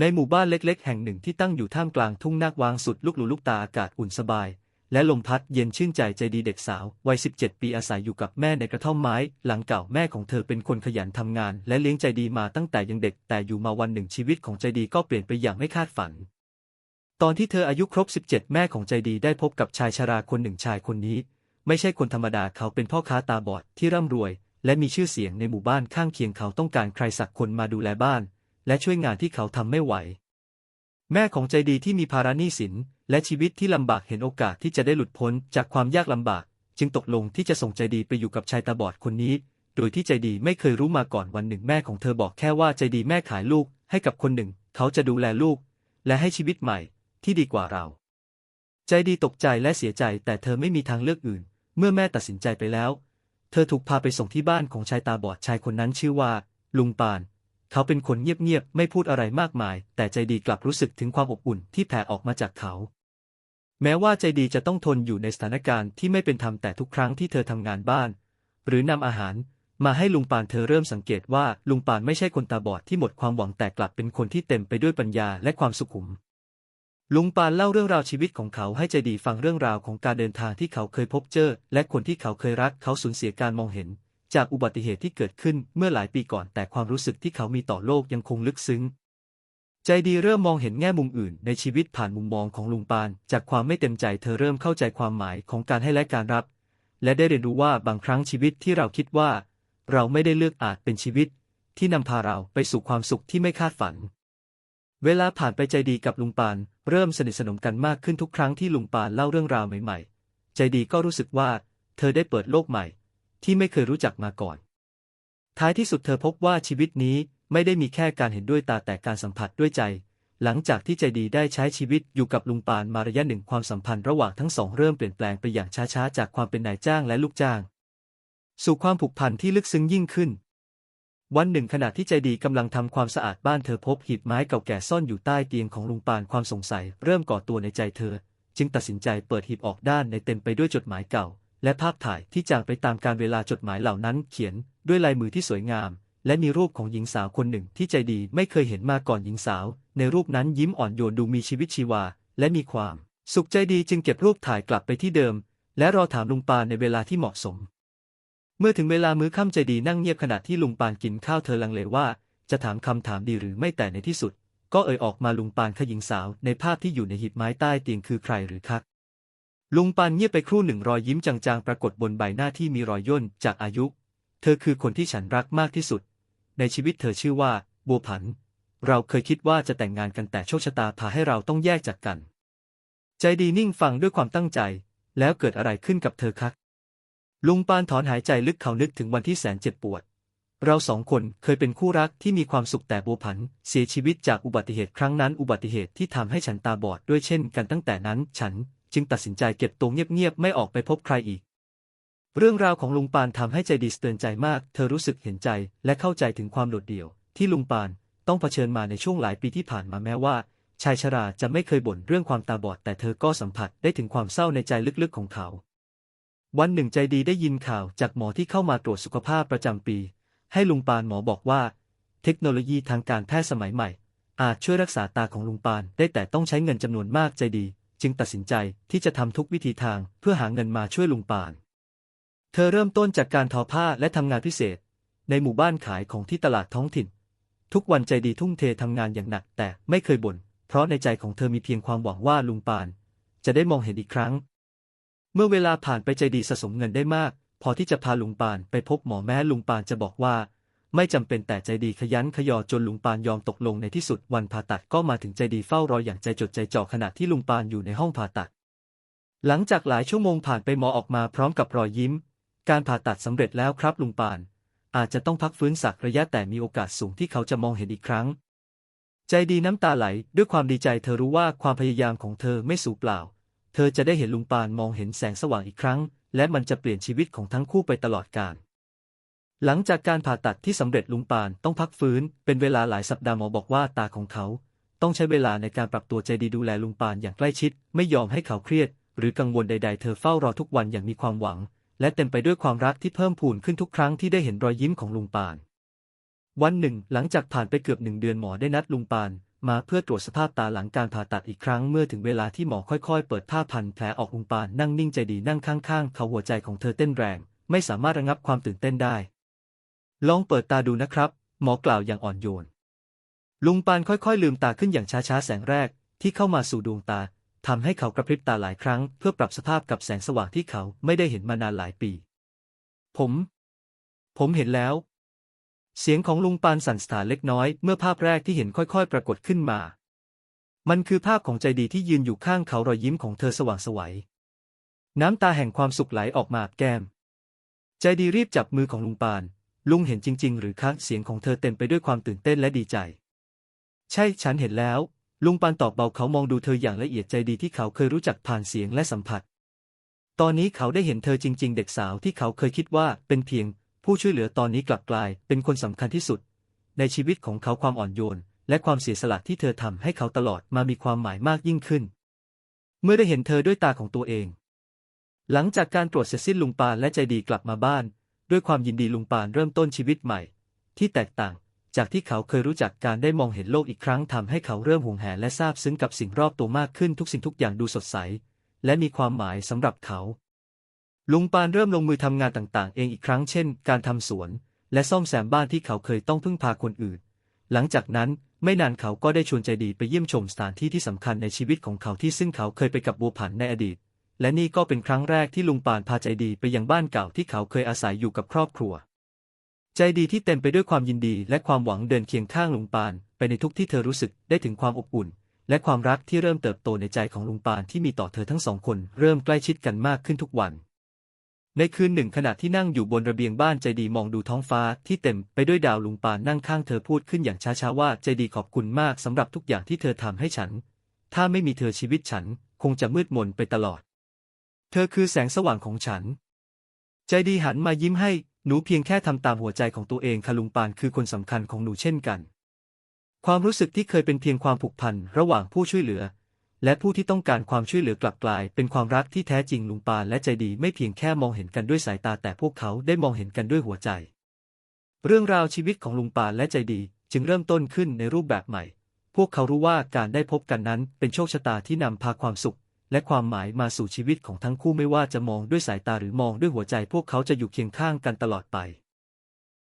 ในหมู่บ้านเล็กๆ แห่งหนึ่งที่ตั้งอยู่ท่ามกลางทุ่งนาควางสุดลูกหลูลูกตาอากาศอุ่นสบาย และลมพัดเย็นชื่นใจใจดีเด็กสาววัย 17 ปีอาศัยอยู่กับแม่ในกระท่อมไม้ หลังเก่าแม่ของเธอเป็นคนขยันทำงาน และเลี้ยงใจดีมาตั้งแต่ยังเด็กแต่อยู่มาวันหนึ่งชีวิตของใจดีก็เปลี่ยนไปอย่างไม่คาดฝัน ตอนที่เธออายุครบ 17 แม่ของใจดีได้พบกับชายชราคนหนึ่งชายคนนี้ ไม่ใช่คนธรรมดาเขาเป็นพ่อค้าตาบอดที่ร่ำรวย และมีชื่อเสียงในหมู่บ้านข้างเคียงเขาต้องการใครสักคนมาดูแลบ้าน และช่วยงานที่เขาทำไม่ไหว แม่ของใจดีที่มีภาระหนี้สิน และชีวิตที่ลำบากเห็นโอกาสที่จะได้หลุดพ้นจากความยากลำบาก จึงตกลงที่จะส่งใจดีไปอยู่กับชายตาบอดคนนี้ โดยที่ใจดีไม่เคยรู้มาก่อนวันหนึ่งแม่ของเธอบอกแค่ว่าใจดีแม่ขายลูกให้กับคนหนึ่ง เขาจะดูแลลูก และให้ชีวิตใหม่ที่ดีกว่าเรา ใจดีตกใจและเสียใจ แต่เธอไม่มีทางเลือกอื่น เมื่อแม่ตัดสินใจไปแล้ว เธอถูกพาไปส่งที่บ้านของชายตาบอดชายคนนั้นชื่อว่า ลุงปาน เขาเป็นคนเงียบๆ ไม่พูดอะไรมากมาย แต่ใจดีกลับรู้สึกถึงความอบอุ่นที่แผ่ออกมาจากเขา แม้ว่าใจดีจะต้องทนอยู่ในสถานการณ์ที่ไม่เป็นธรรมแต่ทุกครั้งที่เธอทำงานบ้าน หรือนำอาหารมาให้ลุงปานเธอเริ่มสังเกตว่าลุงปานไม่ใช่คนตาบอดที่หมดความหวังแต่กลับเป็นคนที่เต็มไปด้วยปัญญาและความสุขุม ลุงปานเล่าเรื่องราวชีวิตของเขาให้ใจดีฟังเรื่องราวของการเดินทางที่เขาเคยพบเจอ และคนที่เขาเคยรักเขาสูญเสียการมองเห็น จากอุบัติเหตุที่เกิดขึ้นเมื่อหลายปีก่อนแต่ความรู้สึกที่เขามีต่อโลกยังคงลึกซึ้ง ใจดีเริ่มมองเห็นแง่มุมอื่น ในชีวิตผ่านมุมมองของลุงปาน จากความไม่เต็มใจเธอเริ่มเข้าใจความหมายของการให้และการรับ และได้เรียนรู้ว่าบางครั้งชีวิตที่เราคิดว่า เราไม่ได้เลือกอาจเป็นชีวิต ที่นำพาเราไปสู่ความสุขที่ไม่คาดฝัน เวลาผ่านไปใจดีกับลุงปาน เริ่มสนิทสนมกันมากขึ้นทุกครั้งที่ลุงปานเล่าเรื่องราวใหม่ ๆ ใจดีก็รู้สึกว่า เธอได้เปิดโลกใหม่ ที่ไม่เคยรู้จักมาก่อน ท้ายที่สุดเธอพบว่าชีวิตนี้ไม่ได้มีแค่การเห็นด้วยตาแต่การสัมผัสด้วยใจ หลังจากที่ใจดีได้ใช้ชีวิตอยู่กับลุงปานมาระยะหนึ่งความสัมพันธ์ระหว่างทั้งสองเริ่มเปลี่ยนแปลงไปอย่างช้าๆ จากความเป็นนายจ้างและลูกจ้าง สู่ความผูกพันที่ลึกซึ้งยิ่งขึ้น วันหนึ่งขณะที่ใจดีกำลังทำความสะอาดบ้านเธอพบหีบไม้เก่าแก่ซ่อนอยู่ใต้เตียงของลุงปานความสงสัย เริ่มก่อตัวในใจเธอ จึงตัดสินใจเปิดหีบออกด้านในเต็มไปด้วยจดหมายเก่า และภาพถ่ายที่จางไปตามการเวลาจดหมายเหล่านั้นเขียนด้วยลายมือที่สวยงาม และมีรูปของหญิงสาวคนหนึ่งที่ใจดีไม่เคยเห็นมาก่อนหญิงสาว ในรูปนั้นยิ้มอ่อนโยนดูมีชีวิตชีวา และมีความ สุขใจดีจึงเก็บรูปถ่ายกลับไปที่เดิม และรอถามลุงปานในเวลาที่เหมาะสม เมื่อถึงเวลามื้อค่ำใจดีนั่งเงียบขณะที่ลุงปานกินข้าวเธอลังเลว่า จะถามคำถามดีหรือไม่แต่ในที่สุด ก็เอ่ยออกมาลุงปานขยิงสาวในภาพที่อยู่ในหีบไม้ใต้เตียงคือใครหรือคัก ลุงปานเงียบไปครู่หนึ่งรอยยิ้มจางๆ ปรากฏบนใบหน้าที่มีรอยย่นจากอายุ เธอคือคนที่ฉันรักมากที่สุด ในชีวิตเธอชื่อว่า บัวผัน เราเคยคิดว่าจะแต่งงานกันแต่โชคชะตาพาให้เราต้องแยกจากกัน ใจดีนิ่งฟังด้วยความตั้งใจ แล้วเกิดอะไรขึ้นกับเธอคักลุงปานถอนหายใจลึกเขานึกถึงวันที่แสนเจ็บปวด เราสองคนเคยเป็นคู่รักที่มีความสุขแต่บัวผัน เสียชีวิตจากอุบัติเหตุครั้งนั้นอุบัติเหตุที่ทำให้ฉันตาบอดด้วยเช่นกันตั้งแต่นั้นฉัน จึงตัดสินใจเก็บตัวเงียบๆไม่ออกไปพบใครอีก เรื่องราวของลุงปานทำให้ใจดีสเตือนใจมาก เธอรู้สึกเห็นใจและเข้าใจถึงความโดดเดี่ยว ที่ลุงปานต้องเผชิญมาในช่วงหลายปีที่ผ่านมาแม้ว่า ชายชราจะไม่เคยบ่นเรื่องความตาบอด แต่เธอก็สัมผัสได้ถึงความเศร้าในใจลึกๆของเขา วันหนึ่งใจดีได้ยินข่าวจากหมอที่เข้ามาตรวจสุขภาพประจำปี ให้ลุงปานหมอบอกว่า เทคโนโลยีทางการแพทย์สมัยใหม่อาจช่วยรักษาตาของลุงปานได้แต่ต้องใช้เงินจำนวนมากใจดี จึงตัดสินใจที่จะทำทุกวิธีทางเพื่อหาเงินมาช่วยลุงปาน เธอเริ่มต้นจากการทอผ้าและทำงานพิเศษ ในหมู่บ้านขายของที่ตลาดท้องถิ่น ทุกวันใจดีทุ่มเททำงานอย่างหนักแต่ไม่เคยบ่น เพราะในใจของเธอมีเพียงความหวังว่าลุงปาน จะได้มองเห็นอีกครั้ง เมื่อเวลาผ่านไปใจดีสะสมเงินได้มาก พอที่จะพาลุงปานไปพบหมอแม้ลุงปานจะบอกว่า ไม่จำเป็นแต่ใจดีขยันขยอจนลุงปานยอมตกลงในที่สุดวันผ่าตัดก็มาถึงใจดีเฝ้ารออย่างใจจดใจจ่อขณะที่ลุงปานอยู่ในห้องผ่าตัด หลังจากหลายชั่วโมงผ่านไปหมอออกมาพร้อมกับรอยยิ้ม การผ่าตัดสำเร็จแล้วครับลุงปาน อาจจะต้องพักฟื้นสักระยะแต่มีโอกาสสูงที่เขาจะมองเห็นอีกครั้ง ใจดีน้ำตาไหลด้วยความดีใจเธอรู้ว่าความพยายามของเธอไม่สูญเปล่า เธอจะได้เห็นลุงปานมองเห็นแสงสว่างอีกครั้ง และมันจะเปลี่ยนชีวิตของทั้งคู่ไปตลอดกาล หลังจากการผ่าตัดที่สำเร็จลุงปานต้องพักฟื้น เป็นเวลาหลายสัปดาห์หมอบอกว่าตาของเขา ต้องใช้เวลาในการปรับตัวใจดีดูแลลุงปานอย่างใกล้ชิด ไม่ยอมให้เขาเครียด หรือกังวลใด ๆ เธอเฝ้ารอทุกวันอย่างมีความหวัง และเต็มไปด้วยความรักที่เพิ่มพูนขึ้นทุกครั้งที่ได้เห็นรอยยิ้มของลุงปาน วันหนึ่ง หลังจากผ่านไปเกือบหนึ่งเดือนหมอได้นัดลุงปาน มาเพื่อตรวจสภาพตาหลังการผ่าตัดอีกครั้งเมื่อถึงเวลาที่หมอค่อยๆ เปิดผ้าพันแผลออกลุงปานนั่งนิ่งใจดีนั่งข้างๆ เขาหัวใจของเธอเต้นแรง ไม่สามารถระงับความตื่นเต้นได้ ลองเปิดตาดูนะครับ หมอกล่าวอย่างอ่อนโยน ลุงปานค่อยๆ ลืมตาขึ้นอย่างช้าๆ แสงแรกที่เข้ามาสู่ดวงตาทำให้เขากระพริบตาหลายครั้ง เพื่อปรับสภาพกับแสงสว่างที่เขาไม่ได้เห็นมานานหลายปี ผม ผมเห็นแล้ว เสียงของลุงปานสั่นสะท้านเล็กน้อยเมื่อภาพแรกที่เห็นค่อยๆ ปรากฏขึ้นมา มันคือภาพของใจดีที่ยืนอยู่ข้างเขารอยยิ้มของเธอสว่างสวัย น้ำตาแห่งความสุขไหลออกมาแก้ม ใจดีรีบจับมือของลุงปาน ลุงเห็นจริง ๆ หรือคะเสียงของเธอเต็มไปด้วยความตื่นเต้นและดีใจ ใช่ ฉันเห็นแล้ว ลุงปานตอบเบาเขามองดูเธออย่างละเอียดใจดีที่เขาเคยรู้จักผ่านเสียงและสัมผัส ตอนนี้เขาได้เห็นเธอจริง ๆ เด็กสาวที่เขาเคยคิดว่าเป็นเพียง ผู้ช่วยเหลือตอนนี้กลับกลาย เป็นคนสำคัญที่สุด ในชีวิตของเขาความอ่อนโยน และความเสียสละที่เธอทำให้เขาตลอดมามีความหมายมากยิ่งขึ้น เมื่อได้เห็นเธอด้วยตาของตัวเอง หลังจากการตรวจเสร็จสิ้นลุงปานและใจดีกลับมาบ้าน ด้วยความยินดีลุงปานเริ่มต้นชีวิตใหม่ ที่แตกต่าง จากที่เขาเคยรู้จักการได้มองเห็นโลกอีกครั้งทำให้เขาเริ่มห่วงแหนและซาบซึ้งกับสิ่งรอบตัวมากขึ้นทุกสิ่งทุกอย่างดูสดใส และมีความหมายสำหรับเขา ลุงปานเริ่มลงมือทำงานต่างๆ เองอีกครั้งเช่น การทำสวน และซ่อมแซมบ้านที่เขาเคยต้องพึ่งพาคนอื่น หลังจากนั้นไม่นานเขาก็ได้ชวนใจดีไปเยี่ยมชมสถานที่ที่สำคัญในชีวิตของเขาที่ซึ่งเขาเคยไปกับบัวผันในอดีต และนี่ก็เป็นครั้งแรกที่ลุงปานพาใจดีไปยังบ้านเก่าที่เขาเคยอาศัยอยู่กับครอบครัว ใจดีที่เต็มไปด้วยความยินดีและความหวังเดินเคียงข้างลุงปาน ไปในทุกที่เธอรู้สึกได้ถึงความอบอุ่น และความรักที่เริ่มเติบโตในใจของลุงปานที่มีต่อเธอทั้งสองคนเริ่มใกล้ชิดกันมากขึ้นทุกวัน ในคืนหนึ่งขณะที่นั่งอยู่บนระเบียงบ้านใจดีมองดูท้องฟ้าที่เต็มไปด้วยดาวลุงปานนั่งข้างเธอพูดขึ้นอย่างช้าๆว่าใจดีขอบคุณมากสำหรับทุกอย่างที่เธอทำให้ฉัน ถ้าไม่มีเธอชีวิตฉัน คงจะมืดมนไปตลอด เธอคือแสงสว่างของฉัน ใจดีหันมายิ้มให้ หนูเพียงแค่ทำตามหัวใจของตัวเองค่ะลุงปานคือคนสำคัญของหนูเช่นกัน ความรู้สึกที่เคยเป็นเพียงความผูกพันระหว่างผู้ช่วยเหลือ และผู้ที่ต้องการความช่วยเหลือกลับกลาย เป็นความรักที่แท้จริงลุงปานและใจดีไม่เพียงแค่มองเห็นกันด้วยสายตาแต่พวกเขาได้มองเห็นกันด้วยหัวใจ เรื่องราวชีวิตของลุงปานและใจดีจึงเริ่มต้นขึ้นในรูปแบบใหม่ พวกเขารู้ว่าการได้พบกันนั้นเป็นโชคชะตาที่นำพาความสุข และความหมายมาสู่ชีวิตของทั้งคู่ไม่ว่าจะมองด้วยสายตาหรือมองด้วยหัวใจพวกเขาจะอยู่เคียงข้างกันตลอดไป